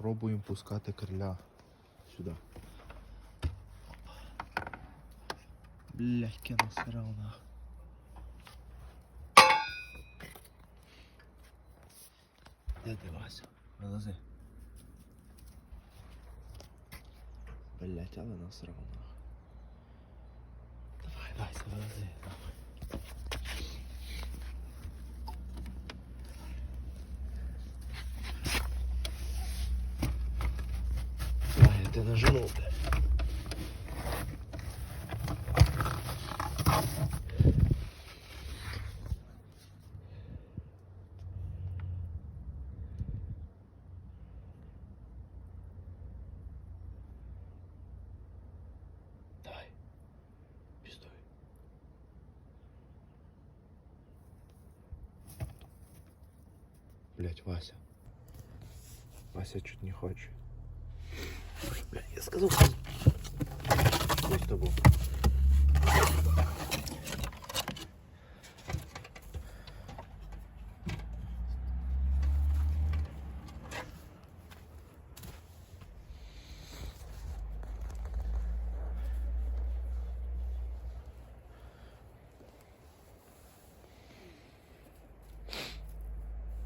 Пробуємо пускати криля сюди. Блядь, кину сирав нахуй. Де ти Вася? Вилази. Блять, але насрав нахуй. Давай, Вася, вилази. Давай. Тебе нажену, блядь. Блять, Вася. Вася чуть не хочет. Я сказал. Что с тобой?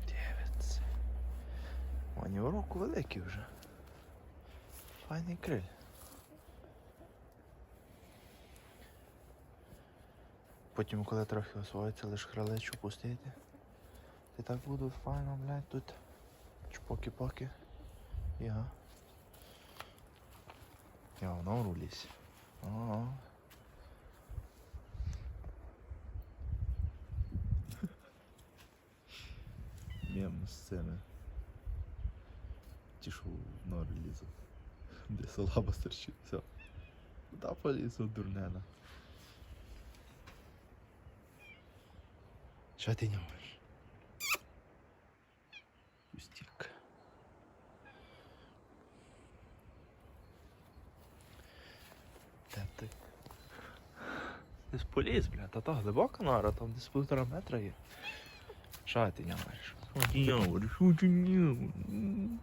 Дев'ять. О, ні, уроку великий вже. Файний криль. Потім, коли трохи освоїться, лиш хралечу пустити. Ти так буду файно, блядь, тут чпоки-поки. Іга. Я воно рулісь. Ого. Мем сцена. Тишу в нору лізу. Де салаба стерчить. Все. Куда полізу, дурнена. Що ти нямаєш? Пустяк. Та ти. Десь поліз, бля, та то глибока нора, там десь півтора метра є. Що ти нямаєш? Що ти нямаєш? Що ти нямаєш? Що?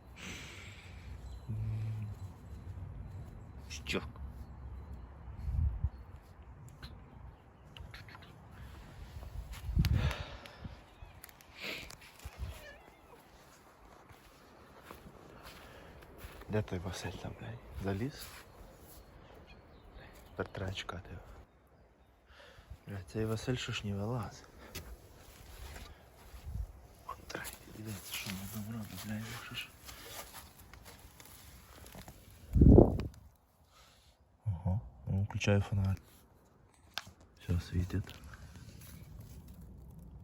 Де той Василь там, блядь? Заліз? Тепер треба. Блядь, цей Василь що ж не вилазить. Вон треба дивитися, що ми там блядь. Ага, ну, включаю фонарь. Все світить.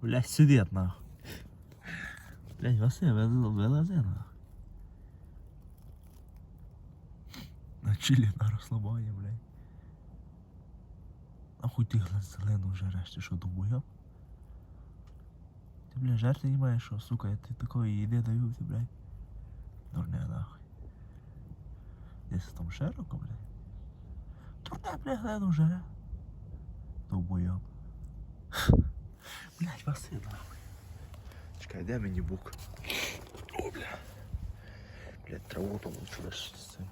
Блядь, сидит нахуй. Блядь, Василь, вилази нахуй. чилі на розслабоні, блядь. Нахуй ти глазелину жереш, ти що думаю? Ти, блядь, жерти не маєш, що, сука, я ти такої їди даю, ти, блядь. Дурне, нахуй. Десь там широко, блядь. Дурне, блядь, глину жере. Довбойоб. Блядь, Василь, нахуй. Чекай, де мені бук? О, бля. Блядь, траву там лучше з цим.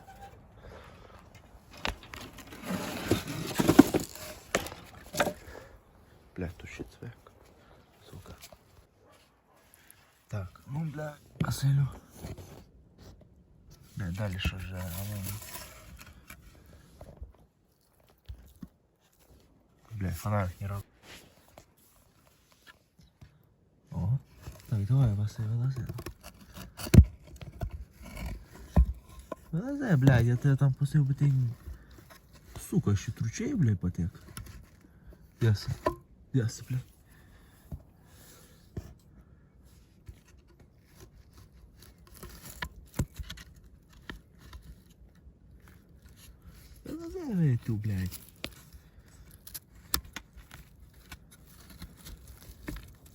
Блядь, тут ще цвек. Сука. Так, ну, бля, Василю. Бля, далі що же, а ну. Бля, фонарик не робить. О, так, давай, Василь, вилази. Вилази, блядь, я тебе там пустив би ти... Сука, ще тручей, блядь, потек. Ясно. Ясно, блядь. Вилази, ту, блядь.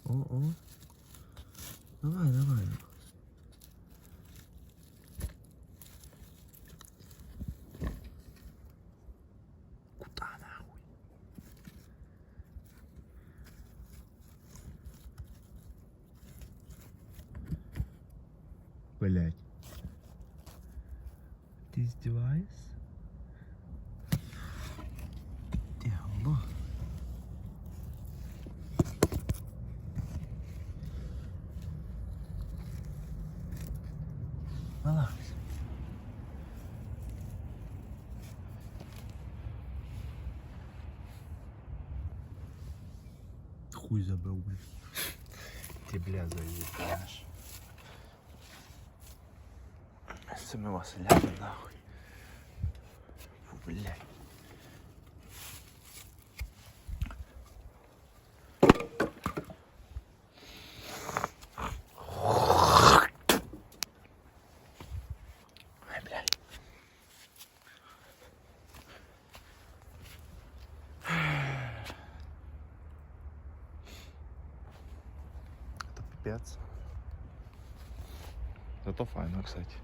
О, о. Давай, давай. Куда нахуй? Блять. Вылазь. Хуй забыл, блядь. Ты, бля, заебешь. С этими Василями, нахуй. Фу, блядь. Ай, блядь. Это пипец. Зато файно, кстати.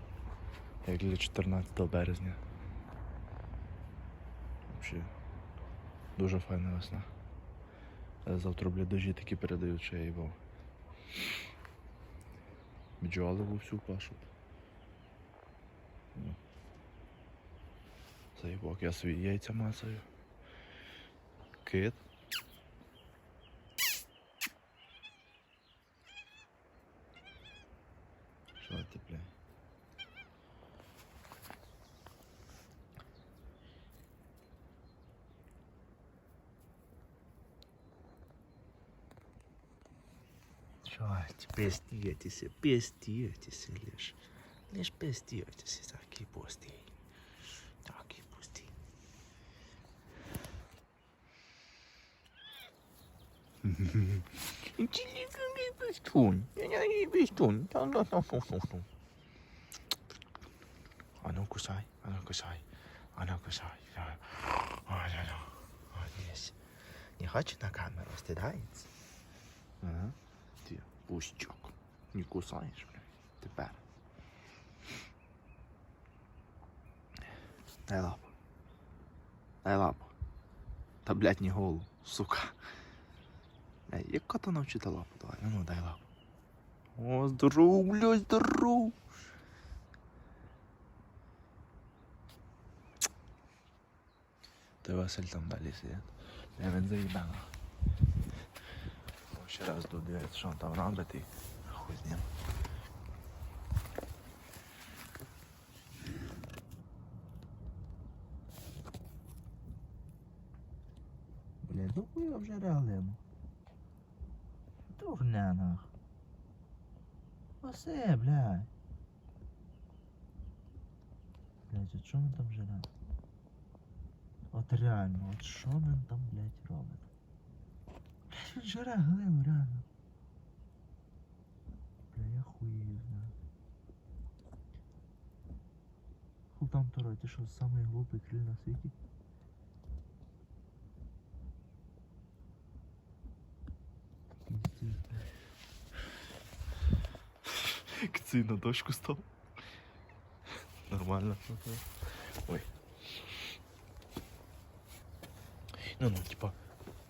Як для 14 березня. Взагалі. Дуже файна весна. Але завтра, блядь, дожі такі передають, що я їбав. Бджоли вовсю пашуть. Ну. Заїбок, я свої яйця мацаю. Кит. Чать, пеститесь, пеститесь лишь. Лишь пеститесь, такие пусти. Такие пусти. А ну кусай, а ну кусай, а ну кусай. А, а, а, а. Вот здесь. Не хочет на камеру, стыдается? Ага. Ти пустяк. Не кусаєш, блядь. Тепер. Дай лапу. Дай лапу. Та, блядь, не голову, сука. Блядь, як кота навчити лапу давай? Ну, ну, дай лапу. О, здоров, блядь, здоров. Ти Василь там далі сидить. Я він заїбана. Ще раз додивитися, що там робить і хуй з ним. Блядь, ну хуй вже реалимо. Дурня нах. Осе, блядь. Блядь, що він там жере? От реально, от що він там, блядь, робить? Блядь, він жере глину, реально. Бля, я хуй знаю. Хуй там второй, ти що, самий глупий криль на світі? Пиздец, блядь. Кцей на дошку став. Нормально. Ой. Ну, ну, типа,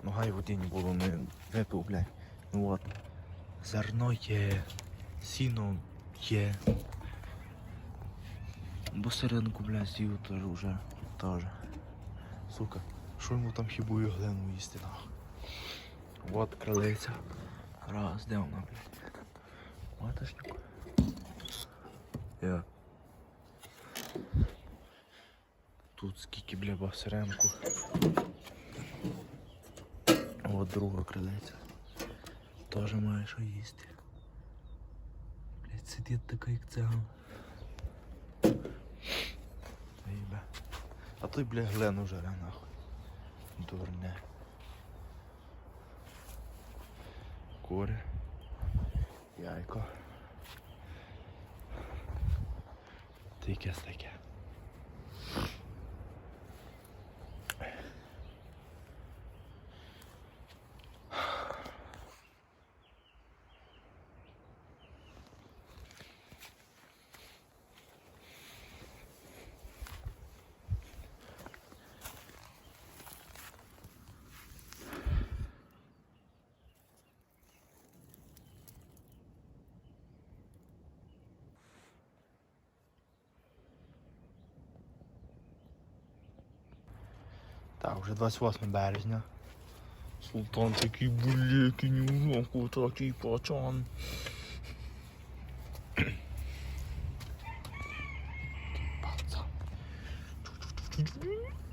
нога і воді не було, не випив, блядь. Ну от. Зерно є, сіно є. Бо серединку, блядь, з'їв теж уже. Теж. Сука, що йому там хібую глину їсти нахуй? Вот крилиця. Раз, де вона, блядь? Матошник. Я. Тут скільки, бля, басеренку. Друга крилиця. Теж має що їсти. Блять, сидить така як цеган. А той, бля, глену жаре нахуй. Дурне. Кури. Яйко. Якесь таке. Так, вже 28 березня. Султан такий булекий, нюху, такий пацан. Пацан.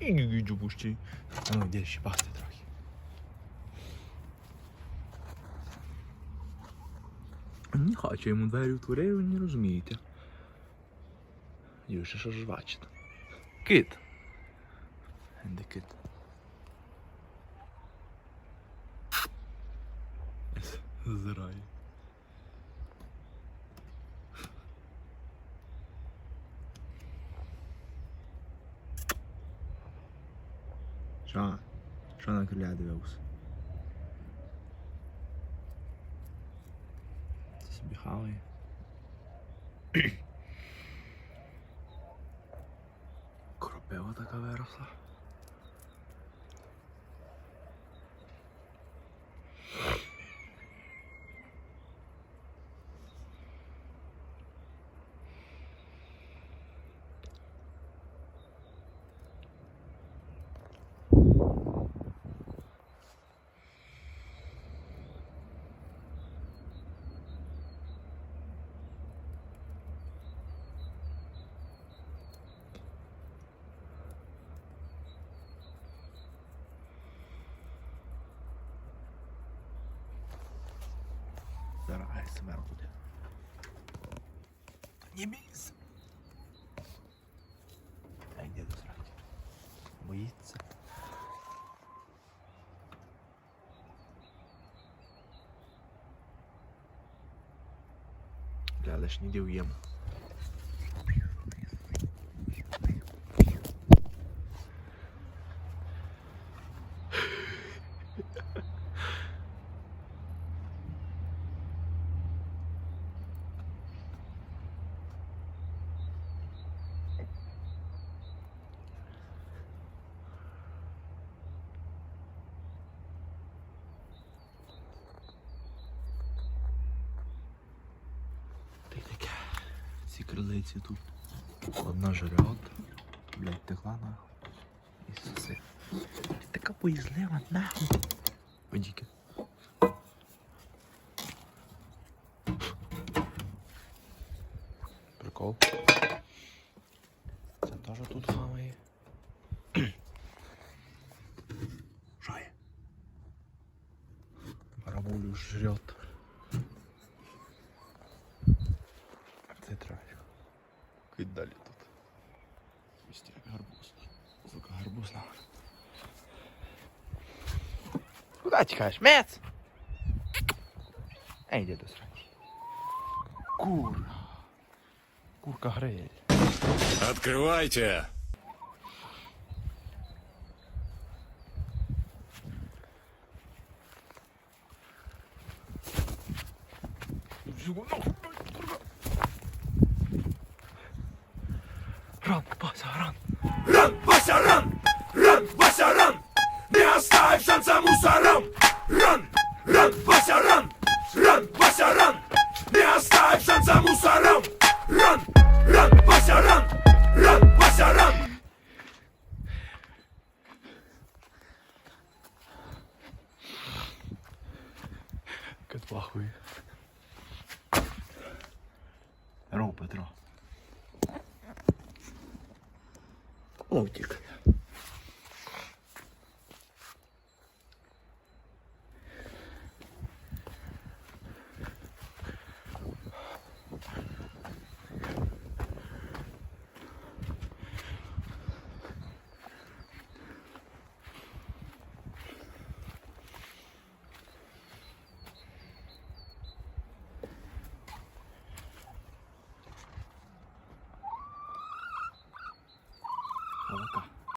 Іду пусти. А ну, де ще пасти трохи. Не хочу йому двері утворив, ви не розумієте. Юша, що ж бачите? Кит. Де кит? Зрає. Що? Що на кроля дивився? Це собі хаває. Кропива така виросла. Зараз АСМР буде. Не бійся. А йде до сраки. Боїться. Бля, лиш не дів'ємо. Та Ці крилиці тут. Одна жрет. Блять, текла нахуй. Ісусе. Така боязлива, нахуй. Подіки. Прикол. Це теж тут хаває. Що є? Барабулю жрет. Мец! Ей, йди до сраки. Кур. Курка гриль. Открывайте!